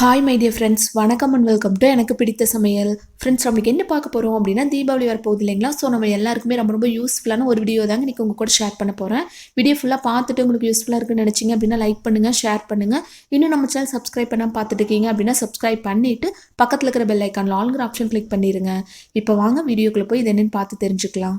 Hi my dear friends வணக்கம் and welcome to எனக்கு பிடித்த சமையல். ஃப்ரெண்ட்ஸ் நம்மளுக்கு என்ன பார்க்க போகிறோம் அப்படின்னா தீபாவளி வர போகுது இல்லைங்களா? ஸோ நம்ம எல்லாருக்குமே ரொம்ப ரொம்ப யூஸ்ஃபுல்லான ஒரு வீடியோ தாங்க இன்றைக்கி உங்கள் கூட ஷேர் பண்ண போகிறேன் வீடியோ ஃபுல்லாக பார்த்துட்டு உங்களுக்கு யூஸ்ஃபுல்லாக இருக்குன்னு நினச்சிங்க அப்படின்னா லைக் பண்ணுங்கள் ஷேர் பண்ணுங்கள் இன்னும் நம்ம சேனல் சப்ஸ்கிரைப் பண்ணால் பார்த்துட்டு இருக்கீங்க அப்படின்னா சப்ஸ்கிரைப் பண்ணிவிட்டு பக்கத்தில் இருக்கிற பெல் ஐக்கான் ஆல்ங்கிற ஆப்ஷன் கிளிக் பண்ணிடுங்க இப்போ வாங்க வீடியோக்குள்ளே போய் இது என்னென்னு பார்த்து தெரிஞ்சுக்கலாம்.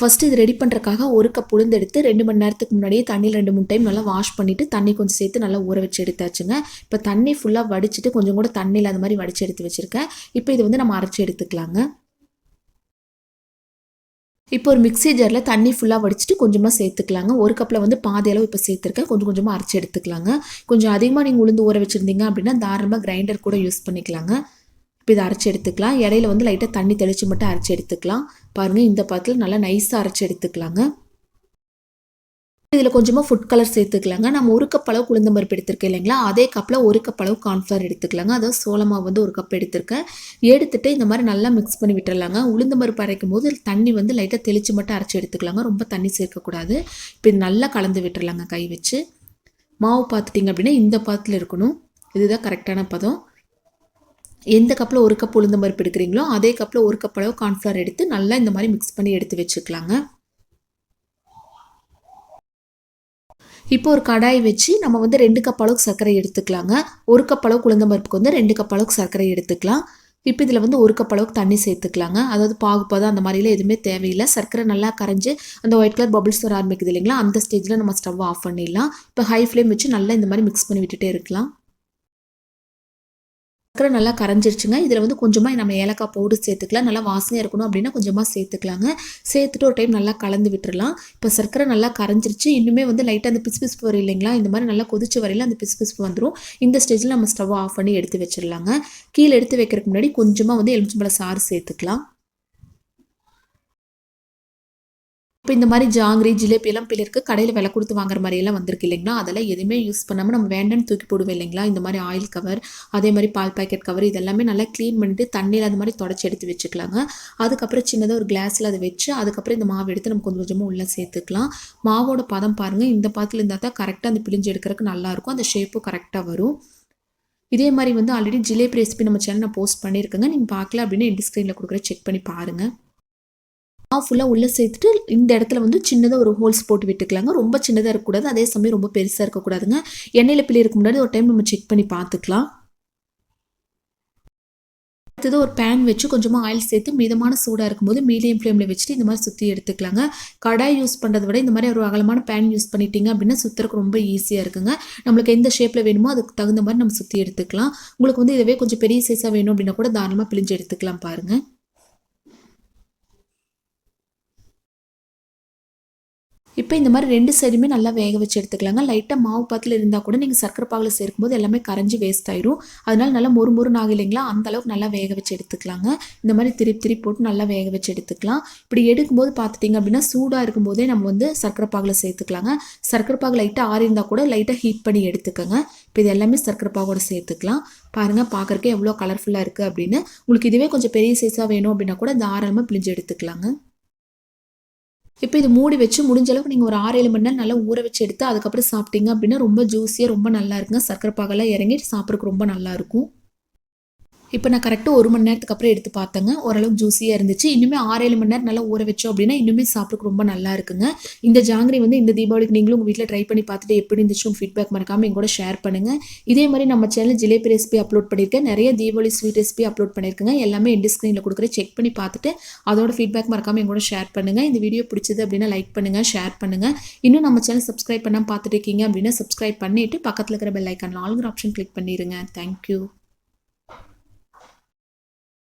ஃபஸ்ட்டு இது ரெடி பண்ணுறக்காக ஒரு கப் உளுந்து எடுத்து ரெண்டு மணி நேரத்துக்கு முன்னாடியே தண்ணியில் ரெண்டு மூணு டைம் நல்லா வாஷ் பண்ணிவிட்டு தண்ணி கொஞ்சம் சேர்த்து நல்லா ஊற வச்சு எடுத்தாச்சுங்க. இப்போ தண்ணி ஃபுல்லாக வடிச்சிட்டு கொஞ்சம் கூட தண்ணியில் அந்த மாதிரி வடித்து எடுத்து வச்சுருக்கேன். இப்போ இது வந்து நம்ம அரைச்சி எடுத்துக்கலாங்க. இப்போ ஒரு மிக்ஸி ஜாரில் தண்ணி ஃபுல்லாக வடிச்சிட்டு கொஞ்சமாக சேர்த்துக்கலாங்க. ஒரு கப்பில் வந்து பாதி அளவு இப்போ சேர்த்துருக்கேன். கொஞ்சம் கொஞ்சமாக அரைச்சி எடுத்துக்கலாங்க. கொஞ்சம் அதிகமாக நீங்கள் உளுந்து ஊற வச்சுருந்தீங்க அப்படின்னா தாராளமாக கிரைண்டர் கூட யூஸ் பண்ணிக்கலாங்க. இப்போ இதை அரைச்சி எடுத்துக்கலாம். இடையில வந்து லைட்டாக தண்ணி தெளித்து மட்டும் அரைச்சி எடுத்துக்கலாம். பாருங்கள் இந்த பாத்தில் நல்லா நைஸாக அரைச்சி எடுத்துக்கலாங்க. இதில் கொஞ்சமாக ஃபுட் கலர் சேர்த்துக்கலாங்க. நம்ம ஒரு கப் அளவு உளுந்த பருப்பு எடுத்திருக்கேன் இல்லைங்களா? அதே கப்பில் ஒரு கப் அளவு கார்ன்ஃப்ளவர் எடுத்துக்கலாங்க. அதாவது சோளமாவு வந்து ஒரு கப் எடுத்திருக்கேன். எடுத்துகிட்டு இந்த மாதிரி நல்லா மிக்ஸ் பண்ணி விட்டுறலாங்க. உளுந்த பருப்பு அரைக்கும் போது தண்ணி வந்து லைட்டாக தெளித்து மட்டும் அரைச்சி எடுத்துக்கலாங்க. ரொம்ப தண்ணி சேர்க்கக்கூடாது. இப்போ இது நல்லா கலந்து விட்டுறலாங்க கை வச்சு. மாவு பார்த்துட்டிங்க அப்படின்னா இந்த பாத்தில் இருக்கணும். இதுதான் கரெக்டான பதம். எந்த கப்பில் ஒரு கப் உளுந்த பருப்பு எடுக்கிறீங்களோ அதே கப்பில் ஒரு கப் அளவு கார்ன்ஃப்ளவர் எடுத்து நல்லா இந்த மாதிரி மிக்ஸ் பண்ணி எடுத்து வச்சுக்கலாங்க. இப்போ ஒரு கடாய் வச்சு நம்ம வந்து ரெண்டு கப் அளவுக்கு சர்க்கரை எடுத்துக்கலாங்க. ஒரு கப் அளவுக்கு உளுந்த பருப்புக்கு வந்து ரெண்டு கப் அளவுக்கு சர்க்கரை எடுத்துக்கலாம். இப்போ இதில் வந்து ஒரு கப் அளவுக்கு தண்ணி சேர்த்துக்கலாங்க. அதாவது பாகுப்பதம் அந்த மாதிரிலாம் எதுவுமே தேவையில்லை. சர்க்கரை நல்லா கரைஞ்சி அந்த ஒயிட் கலர் பபிள்ஸ் வர ஆரம்பிக்குது இல்லைங்களா அந்த ஸ்டேஜில் நம்ம ஸ்டவ் ஆஃப் பண்ணிடலாம். இப்போ ஹை ஃப்ளேம் வச்சு நல்லா இந்த மாதிரி மிக்ஸ் பண்ணி விட்டுட்டே இருக்கலாம். சக்கரை நல்லா கரைஞ்சிருச்சுங்க. இதில் வந்து கொஞ்சமாக நம்ம ஏலக்காய் பவுடர் சேர்த்துக்கலாம். நல்லா வாசனையாக இருக்கணும் அப்படின்னா கொஞ்சமாக சேர்த்துக்கலாங்க. சேர்த்துட்டு ஒரு டைம் நல்லா கலந்து விட்டுறலாம். இப்போ சர்க்கரை நல்லா கரைஞ்சிருச்சு. இன்னுமே வந்து லைட்டாக அந்த பிசு பிசுப்பு வரும் இல்லைங்களா? இந்த மாதிரி நல்லா கொதிச்சு வரையில் அந்த பிசு பிசுப்பு வந்துடும் இந்த ஸ்டேஜில் நம்ம ஸ்டவ் ஆஃப் பண்ணி எடுத்து வச்சிடலாங்க கீழே எடுத்து வைக்கிறதுக்கு முன்னாடி கொஞ்சமாக வந்து எலுமிச்சம்பழம் சாறு சேர்த்துக்கலாம். இப்போ இந்த மாதிரி ஜாங்கிரி ஜிலேபி எல்லாம் பிள்ளைக்கு கடையில் விலை கொடுத்து வாங்குற மாதிரியெல்லாம் வந்திருக்கு இல்லைங்களா? அதெல்லாம் எதுவுமே யூஸ் பண்ணாமல் நம்ம வேண்டான்னு தூக்கி போடுவோம் இல்லைங்களா? இந்த மாதிரி ஆயில் கவர் அதே மாதிரி பால் பாக்கெட் கவர் இதெல்லாமே நல்லா க்ளீன் பண்ணிட்டு தண்ணியில் அந்த மாதிரி தொடச்சி எடுத்து வச்சுக்கலாங்க. அதுக்கப்புறம் சின்னதாக ஒரு கிளாஸில் அதை வச்சு அதுக்கப்புறம் இந்த மாவு எடுத்து நம்ம கொஞ்சம் கொஞ்சமாக உள்ளே சேர்த்துக்கலாம். மாவோட பதம் பாருங்கள் இந்த பாத்தில் இருந்தால் தான் கரெக்டாக அந்த பிழிஞ்சு எடுக்கிறதுக்கு நல்லாயிருக்கும் அந்த ஷேப்பும் கரெக்டாக வரும். இதே மாதிரி வந்து ஆல்ரெடி ஜிலேபி ரெசிபி நம்ம சேனலில் போஸ்ட் பண்ணியிருக்கேங்க. நீங்கள் பார்க்கல அப்படின்னு என் ஸ்க்ரீனில் கொடுக்குற செக் பண்ணி பாருங்கள் மாவு ஃபுல்லாக உள்ளே சேர்த்துட்டு இந்த இடத்துல வந்து சின்னதாக ஒரு ஹோல்ஸ் போட்டு விட்டுக்கலாங்க. ரொம்ப சின்னதாக இருக்கக்கூடாது. அதே சமயம் ரொம்ப பெருசாக இருக்கக்கூடாதுங்க. எண்ணெயில் பிள்ளை இருக்க முன்னாடி ஒரு டைம் நம்ம செக் பண்ணி பார்த்துக்கலாம். அடுத்தது ஒரு பேன் வச்சு கொஞ்சமாக ஆயில் சேர்த்து மிதமான சூடாக இருக்கும்போது மீடியம் ஃப்ளேமில் வச்சுட்டு இந்த மாதிரி சுற்றி எடுத்துக்கலாங்க. கடாய் யூஸ் பண்ணுறதை விட இந்த மாதிரி ஒரு அகலமான பேன் யூஸ் பண்ணிட்டீங்க அப்படின்னா சுற்றுறதுக்கு ரொம்ப ஈஸியாக இருக்குங்க. நம்மளுக்கு எந்த ஷேப்பில் வேணுமோ அதுக்கு தகுந்த மாதிரி நம்ம சுற்றி எடுத்துக்கலாம். உங்களுக்கு வந்து இதுவே கொஞ்சம் பெரிய சைஸாக வேணும் அப்படின்னா கூட தாராளமாக பிழிஞ்சு எடுத்துக்கலாம் பாருங்கள் இப்போ இந்த மாதிரி ரெண்டு சைடுமே நல்லா வேக வச்சு எடுத்துக்கலாங்க. லைட்டாக மாவு பாத்தில் இருந்தால் கூட நீங்கள் சர்க்கரை பாகில் சேர்க்கும்போது எல்லாமே கரைஞ்சி வேஸ்ட் ஆயிரும். அதனால நல்லா மொறு மொறு ஆகும் இல்லைங்களா? அந்த அளவுக்கு நல்லா வேக வச்சு எடுத்துக்கலாங்க. இந்த மாதிரி திருப்பி திருப்பி போட்டு நல்லா வேக வச்சு எடுத்துக்கலாம். இப்படி எடுக்கும்போது பார்த்துட்டிங்க அப்படின்னா சூடாக இருக்கும்போதே நம்ம வந்து சர்க்கரை பாகில் சேர்த்துக்கலாங்க. சர்க்கரை பாகு லைட்டாக ஆறியிருந்தால் கூட லைட்டாக ஹீட் பண்ணி எடுத்துக்கோங்க. இப்போ இது எல்லாமே சர்க்கரை பாகோட சேர்த்துக்கலாம். பாருங்கள் பார்க்குறக்கே எவ்வளோ கலர்ஃபுல்லாக இருக்குது அப்படின்னு. உங்களுக்கு இதுவே கொஞ்சம் பெரிய சைஸாக வேணும் அப்படின்னா கூட தாராளமாக பிழிஞ்சு எடுத்துக்கலாங்க. இப்போ இது மூடி வச்சு முடிஞ்ச அளவுக்கு நீங்கள் ஒரு ஆறு ஏழு மணி நேரம் நல்லா ஊற வச்சு எடுத்து அதுக்கப்புறம் சாப்பிட்டீங்க அப்படின்னா ரொம்ப ஜூஸியாக ரொம்ப நல்லா இருக்குங்க. சர்க்கரை பாகெல்லாம் இறங்கி சாப்பிட்றதுக்கு ரொம்ப நல்லாயிருக்கும் இப்போ நான் கரெக்டாக ஒரு மணி நேரத்துக்கு அப்புறம் எடுத்து பார்த்தேங்க. ஓரளவுக்கு ஜூஸியாக இருந்துச்சு. இன்னுமே ஆறு ஏழு மணி நேரம் நல்லா ஊற வச்சோம் அப்படின்னா இன்னுமே சாப்பிட்றதுக்கு ரொம்ப நல்லா இருக்குங்க. இந்த ஜாங்கிரி வந்து இந்த தீபாவளிக்கு நீங்களும் உங்கள் வீட்டில் ட்ரை பண்ணி பார்த்துட்டு எப்படி இருந்துச்சு? ஃபீட்பேக் மறக்காமல் எங்கூட ஷேர் பண்ணுங்கள் இதே மாதிரி நம்ம சேனல் ஜிலேபி ரெசிபி அப்லோட் பண்ணியிருக்கேன். நிறைய தீபாவளி ஸ்வீட் ரெசிபி அப்லோட் பண்ணியிருக்கேங்க. எல்லாமே எண்டு ஸ்க்ரீனில் கொடுக்குற செக் பண்ணி பார்த்துட்டு அதோட ஃபீட்பேக் மறக்காமல் எங்கூட ஷேர் பண்ணுங்கள் இந்த வீடியோ பிடிச்சது அப்படின்னா லைக் பண்ணுங்கள் ஷேர் பண்ணுங்கள் இன்னும் நம்ம சேனல் சப்ஸ்கிரைப் பண்ணாமல் பார்த்துட்டு இருக்கீங்க அப்படின்னா சப்ஸ்கிரைப் பண்ணிவிட்டு பக்கத்தில் இருக்கிற பெல் ஐக்கான் ஆளுங்கிற ஆப்ஷன் கிளிக் பண்ணிடுங்க தேங்க்யூ